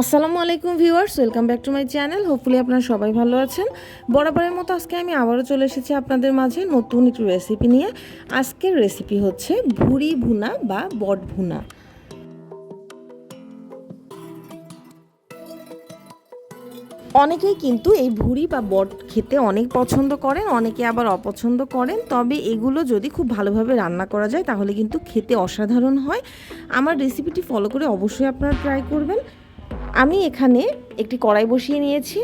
আসসালামু আলাইকুম viewers, welcome back to my channel. Hopefully আপনারা সবাই ভালো আছেন। বরাবরের মতো আজকে আমি আবারও চলে এসেছি আপনাদের মাঝে নতুন একটু রেসিপি নিয়ে। আজকের রেসিপি হচ্ছে ভুড়ি ভুনা বা বট ভুনা। অনেকেই কিন্তু এই ভুড়ি বা বট খেতে অনেক পছন্দ করেন, অনেকে আবার অপছন্দ করেন। তবে এগুলো যদি খুব ভালোভাবে রান্না করা যায়, তাহলে কিন্তু খেতে অসাধারণ হয়। আমার রেসিপিটি ফলো করে অবশ্যই আপনারা ট্রাই করবেন। আমি এখানে একটি কড়াই বসিয়ে নিয়েছি।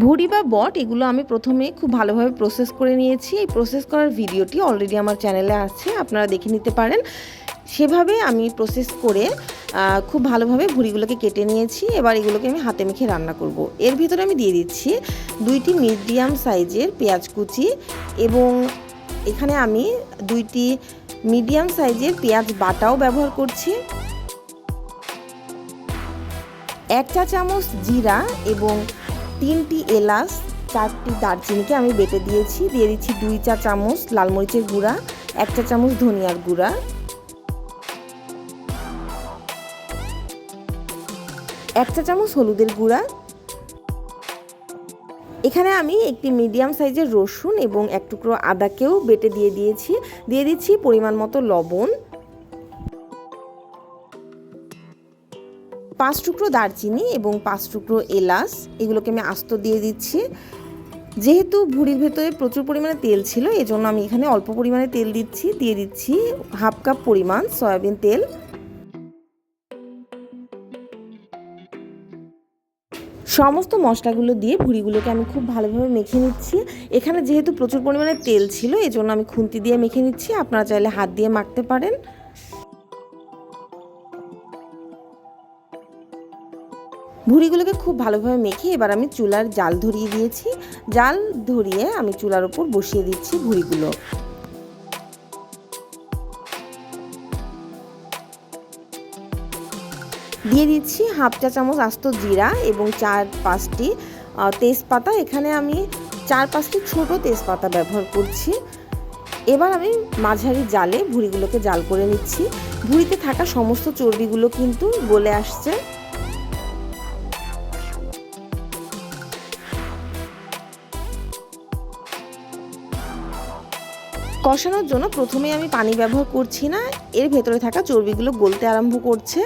ভুড়ি বা বট, এগুলো আমি প্রথমে খুব ভালোভাবে প্রসেস করে নিয়েছি। এই প্রসেস করার ভিডিওটি অলরেডি আমার চ্যানেলে আছে, আপনারা দেখে নিতে পারেন। সেভাবে আমি প্রসেস করে খুব ভালোভাবে ভুড়িগুলোকে কেটে নিয়েছি। এবার এগুলোকে আমি হাতে মেখে রান্না করব। এর ভিতরে আমি দিয়ে দিচ্ছি দুইটি মিডিয়াম সাইজের পেঁয়াজ কুচি এবং এখানে আমি দুইটি মিডিয়াম সাইজের পেঁয়াজ বাটাও ব্যবহার করছি। এক চা চামচ জিরা এবং তিনটি এলাচ, চারটি দারচিনিকে আমি বেটে দিয়েছি। দিয়ে দিচ্ছি দুই চা চামচ লাল মরিচের গুঁড়া, এক চা চামচ ধনিয়ার গুঁড়া। এক চা চামচ হলুদের গুঁড়া এখানে আমি একটি মিডিয়াম সাইজের রসুন এবং এক টুকরো আদাকেও বেটে দিয়ে দিয়েছি। দিয়ে দিচ্ছি পরিমাণ মতো লবণ। পাঁচ টুকরো দারচিনি এবং পাঁচ টুকরো এলাচ, এগুলোকে আমি আস্ত দিয়ে দিচ্ছি। যেহেতু ভুড়ির ভেতরে প্রচুর পরিমাণে তেল ছিল, এজন্য আমি এখানে অল্প পরিমাণে তেল দিচ্ছি। দিয়ে দিচ্ছি হাফ কাপ পরিমাণ সয়াবিন তেল। সমস্ত মশলাগুলো দিয়ে ভুড়িগুলোকে আমি খুব ভালোভাবে মেখে নিচ্ছি। এখানে যেহেতু প্রচুর পরিমাণে তেল ছিল এই জন্য আমি খুন্তি দিয়ে মেখে নিচ্ছি। আপনারা চাইলে হাত দিয়ে মাখতে পারেন। ভুড়িগুলোকে খুব ভালোভাবে মেখে এবার আমি চুলার জাল ধরিয়ে দিয়েছি। জাল ধরিয়ে আমি চুলার ওপর বসিয়ে দিচ্ছি ভুড়িগুলো। দিয়ে দিচ্ছি হাফ চা চামচ আস্ত জিরা এবং চার পাঁচটি তেজপাতা। এখানে আমি চার পাঁচটি ছোট তেজপাতা ব্যবহার করছি। এবার আমি মাঝারি জালে ভুড়িগুলোকে জাল করে নিচ্ছি। ভুড়িতে থাকা সমস্ত চর্বিগুলো কিন্তু গলে আসছে। কষানোর জন্য প্রথমে আমি পানি ব্যবহার করছি না। এর ভেতরে থাকা চর্বিগুলো গলতে আরম্ভ করছে।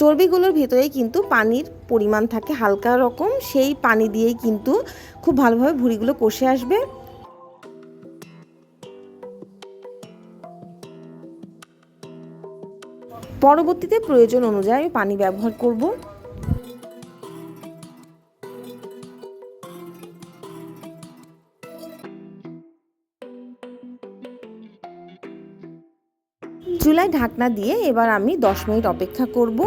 চর্বিগুলোর ভেতরেই কিন্তু পানির পরিমাণ থাকে হালকা রকম। সেই পানি দিয়েই কিন্তু খুব ভালোভাবে ভুড়িগুলো কষে আসবে। পরবর্তীতে প্রয়োজন অনুযায়ী পানি ব্যবহার করব। চুলায় ঢাকনা দিয়ে এবার আমি দশ মিনিট অপেক্ষা করব।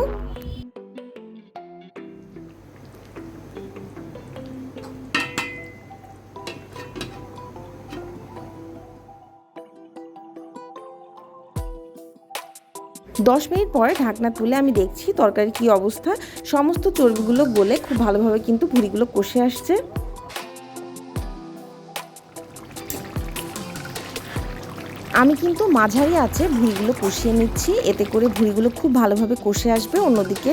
দশ মিনিট পরে ঢাকনা তুলে আমি দেখছি তরকারির কি অবস্থা। সমস্ত চর্বিগুলো গলে খুব ভালোভাবে কিন্তু ভুড়িগুলো কষে আসছে। আমি কিন্তু মাঝারি আছে, ভুঁড়িগুলো কষিয়ে নিচ্ছি। এতে করে ভুঁড়িগুলো খুব ভালোভাবে কষে আসবে, অন্যদিকে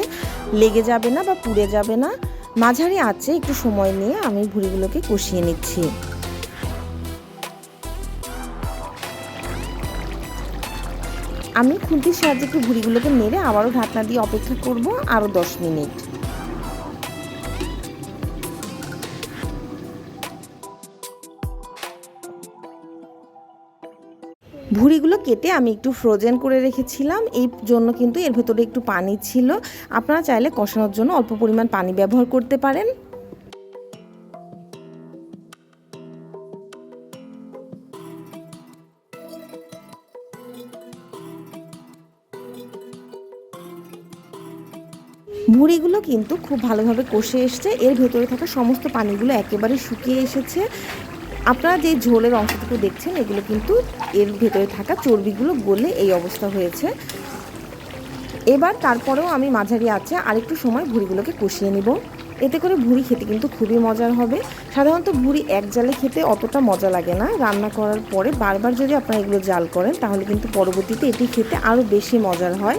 লেগে যাবে না বা পুড়ে যাবে না। মাঝারি আছে, একটু সময় নিয়ে আমি ভুঁড়িগুলোকে কষিয়ে নিচ্ছি। আমি খুন্তির সাহায্যে একটু ভুঁড়িগুলোকে মেরে আবারও ঢাকনা দিয়ে অপেক্ষা করব আরও দশ মিনিট। ভুড়িগুলো কেটে আমি একটু ফ্রোজেন করে রেখেছিলাম। এই জন্য কিন্তু এর ভেতরে একটু পানি ছিল। আপনারা চাইলে কষানোর জন্য অল্প পরিমাণ পানি ব্যবহার করতে পারেন। ভুড়িগুলো কিন্তু খুব ভালোভাবে কষে এসছে। এর ভেতরে থাকা সমস্ত পানিগুলো একেবারে শুকিয়ে এসেছে। আপনারা যে ঝোলের অংশটুকু দেখছেন, এগুলো কিন্তু এর ভেতরে থাকা চর্বিগুলো গলে এই অবস্থা হয়েছে। এবার তারপরেও আমি মাঝারি আছে, আরেকটু সময় ভুড়িগুলোকে কষিয়ে নিব। এতে করে ভুড়ি খেতে কিন্তু খুবই মজার হবে। সাধারণত ভুড়ি এক জালে খেতে অতটা মজা লাগে না। রান্না করার পরে বারবার যদি আপনারা এগুলো জাল করেন, তাহলে কিন্তু পরবর্তীতে এটি খেতে আরও বেশি মজার হয়।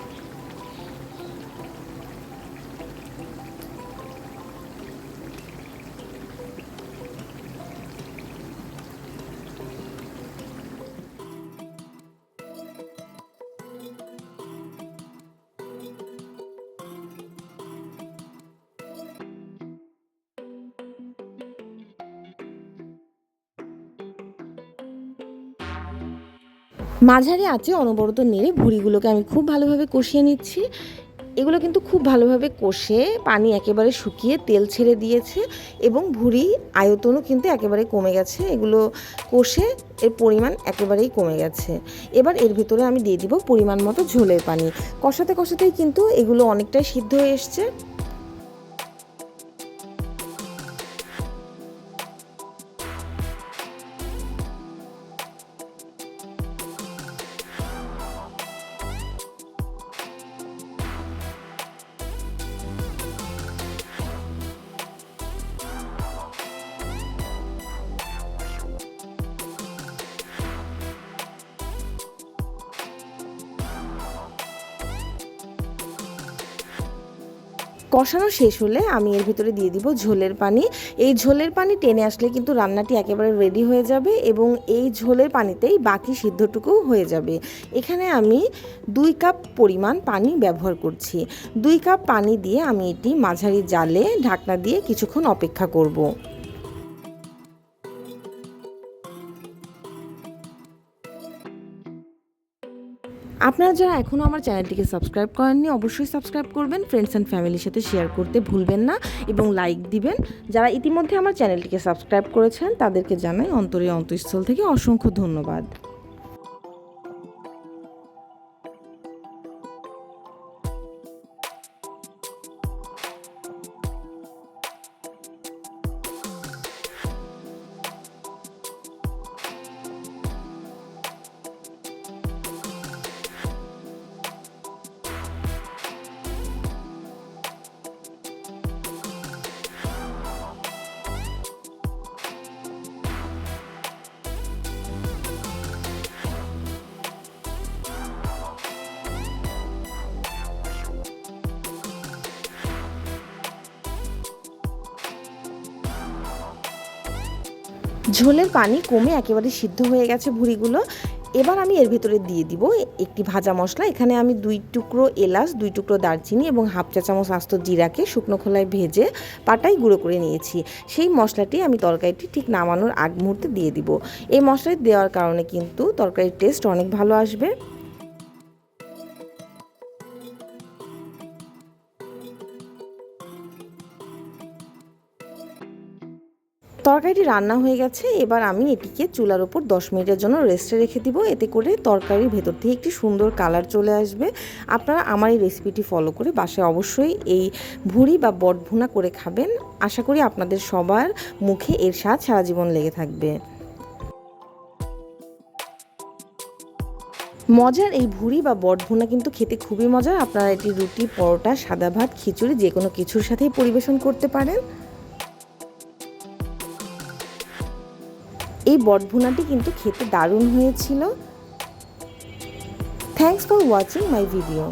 মাঝারি আঁচে অনবরত নেড়ে ভুড়িগুলোকে আমি খুব ভালোভাবে কষিয়ে নিচ্ছি। এগুলো কিন্তু খুব ভালোভাবে কষে পানি একেবারে শুকিয়ে তেল ছেড়ে দিয়েছে এবং ভুড়ি আয়তনও কিন্তু একেবারে কমে গেছে। এগুলো কষে এর পরিমাণ একেবারেই কমে গেছে। এবার এর ভিতরে আমি দিয়ে দিব পরিমাণ মতো ঝোলের পানি। কষাতে কষাতেই কিন্তু এগুলো অনেকটাই সিদ্ধ হয়ে এসছে। কষানো শেষ হলে আমি এর ভিতরে দিয়ে দিব ঝোলের পানি। এই ঝোলের পানি টেনে আসলে কিন্তু রান্নাটি একেবারে রেডি হয়ে যাবে এবং এই ঝোলের পানিতেই বাকি সিদ্ধটুকু হয়ে যাবে। এখানে আমি দুই কাপ পরিমাণ পানি ব্যবহার করছি। দুই কাপ পানি দিয়ে আমি এটি মাঝারি জালে ঢাকনা দিয়ে কিছুক্ষণ অপেক্ষা করব। আপনারা যারা এখনও আমার চ্যানেলটিকে সাবস্ক্রাইব করেননি, অবশ্যই সাবস্ক্রাইব করবেন ফ্রেন্ডস অ্যান্ড ফ্যামিলির সাথে শেয়ার করতে ভুলবেন না এবং লাইক দিবেন। যারা ইতিমধ্যে আমার চ্যানেলটিকে সাবস্ক্রাইব করেছেন, তাদেরকে জানাই অন্তরে অন্তঃস্থল থেকে অসংখ্য ধন্যবাদ। ঝোলের পানি কমে একেবারে সিদ্ধ হয়ে গেছে ভুড়িগুলো। এবার আমি এর ভেতরে দিয়ে দিব একটি ভাজা মশলা। এখানে আমি দুই টুকরো এলাচ, দুই টুকরো দারচিনি এবং হাফ চা চামচ আস্ত জিরাকে শুকনো খোলায় ভেজে পাটাই গুঁড়ো করে নিয়েছি। সেই মশলাটি আমি তরকারিটি ঠিক নামানোর আগ মুহূর্তে দিয়ে দিব। এই মশলাটি দেওয়ার কারণে কিন্তু তরকারির টেস্ট অনেক ভালো আসবে। তরকারিটি রান্না হয়ে গেছে, এবার আমি এটিকে চুলার ওপর দশ মিনিটের জন্য রেস্টে রেখে দিব। এতে করে তরকারির ভেতর থেকে একটি সুন্দর কালার চলে আসবে। আপনারা আমার এই রেসিপিটি ফলো করে বাসায় অবশ্যই এই ভুড়ি বা বট ভুনা করে খাবেন। আশা করি আপনাদের সবার মুখে এর স্বাদ সারা জীবন লেগে থাকবে। মজার এই ভুড়ি বা বট ভুনা কিন্তু খেতে খুবই মজার। আপনারা এটি রুটি, পরোটা, সাদা ভাত, খিচুড়ি যে কোনো কিছুর সাথেই পরিবেশন করতে পারেন। এই বটভুনাটি কিন্তু খেতে দারুণ হয়েছিল। Thanks for watching my video